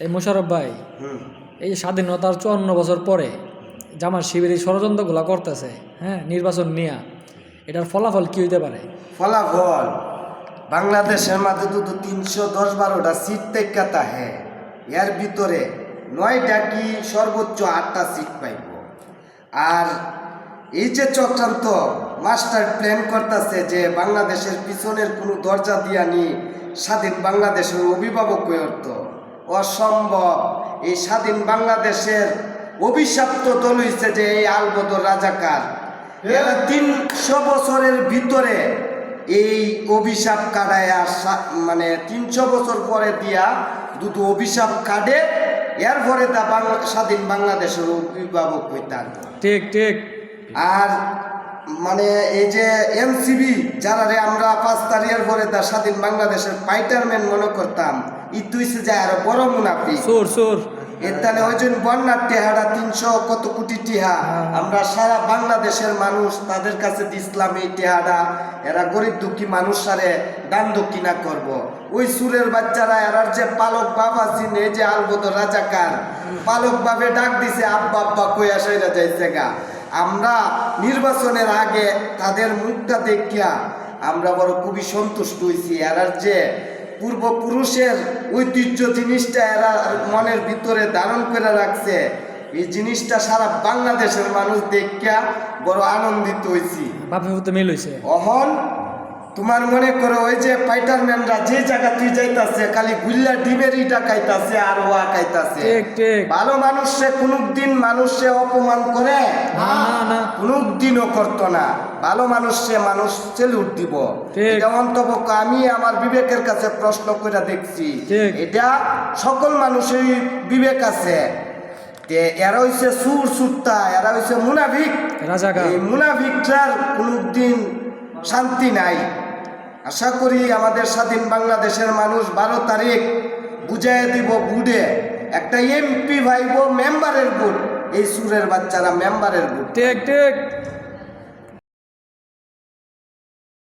এই মোশারফ ভাই হুম। এই স্বাধীনতার চুয়ান্ন বছর পরে জামার শিবির এই ষড়যন্ত্রগুলো করতেছে হ্যাঁ নির্বাচন নিয়ে এটার ফলাফল কি হইতে পারে? ফলাফল? বাংলাদেশের মাঝে তো তিনশো দশ বারোটা সিট টেকাতা হ্যাঁ। এর ভিতরে নয়টা কি সর্বোচ্চ আটটা সিট পাইব। আর এই যে চক্রান্ত মাস্টার প্ল্যান করতেছে যে বাংলাদেশের পিছনের কোনো দরজা দিয়া নি স্বাধীন বাংলাদেশের অভিভাবক অর্থ অসম্ভব। এই স্বাধীন বাংলাদেশের অভিশপ্ত দল হইছে যে এই আলবদর রাজাকার। এরা তিনশো বছরের ভিতরে এই অভিশাপ কাটায় মানে তিনশো বছর পরে দিয়া দুটো অভিশাপ কাটে এর পরে তা বাংলা স্বাধীন বাংলাদেশের অভিভাবক হইতাম ঠিক ঠিক। আর মানে এই যে এনসিবি যারা রে আমরা পাঁচ তারিখের পরে তা স্বাধীন বাংলাদেশের ফাইটারম্যান মনে করতাম ইতুইছে যায় আরও বড় মুনাফি সোর সোর। ওই জন্য বন্যার টেহারা তিনশো কত কোটি টিহা। আমরা সারা বাংলাদেশের মানুষ তাদের কাছে দিছিলাম এই টেহারা। এরা গরিব দুঃখী মানুষ সারে দান দক্ষিণা করব। ওই সুরের বাচ্চারা এরার যে পালক বাবা চিন যে আলবদ রাজাকার পালক বাবে ডাক দিছে আব্বা আব্বা কই আসাইরা যাইছে গা? আমরা নির্বাচনের আগে তাদের মুখটা দেখিয়া আমরা বড় খুবই সন্তুষ্ট হয়েছি এরার যে পূর্বপুরুষের ঐতিহ্য জিনিসটা এরা মনের ভিতরে ধারণ করে রাখছে। এই জিনিসটা সারা বাংলাদেশের মানুষ দেখিয়া বড় আনন্দিত হয়েছি মিল অহন তোমার মনে করো ওই যে ফাইটারম্যানরা যে জায়গা তুই যাইতাছে খালি গুল্লা ডিমেরই খাইতাছে আর ওয়া খাইতাছে। ঠিক ঠিক। ভালো মানুষে কোনো দিন মানুষে অপমান করে না না না। কোনো দিনও করতো না। ভালো মানুষে মানুষ সেলুট দিব। এটা অন্তপক্ষ আমি আমার বিবেকের কাছে প্রশ্ন করে দেখছি। এটা সকল মানুষেরই বিবেক আছে। এরা হইছে সুর সুত্তা এরা হইছে মুনাফিক। রাজাকার। এই মুনাফিকটার কোনো দিন শান্তি নাই। আশা করি আমাদের স্বাধীন বাংলাদেশের মানুষ বারো তারিখ বুঝাই দিব বুডে। একটা এমপি ভাইব মেম্বারের বুট এই সুরের বাচ্চারা মেম্বারের বুট ঠিক ঠিক।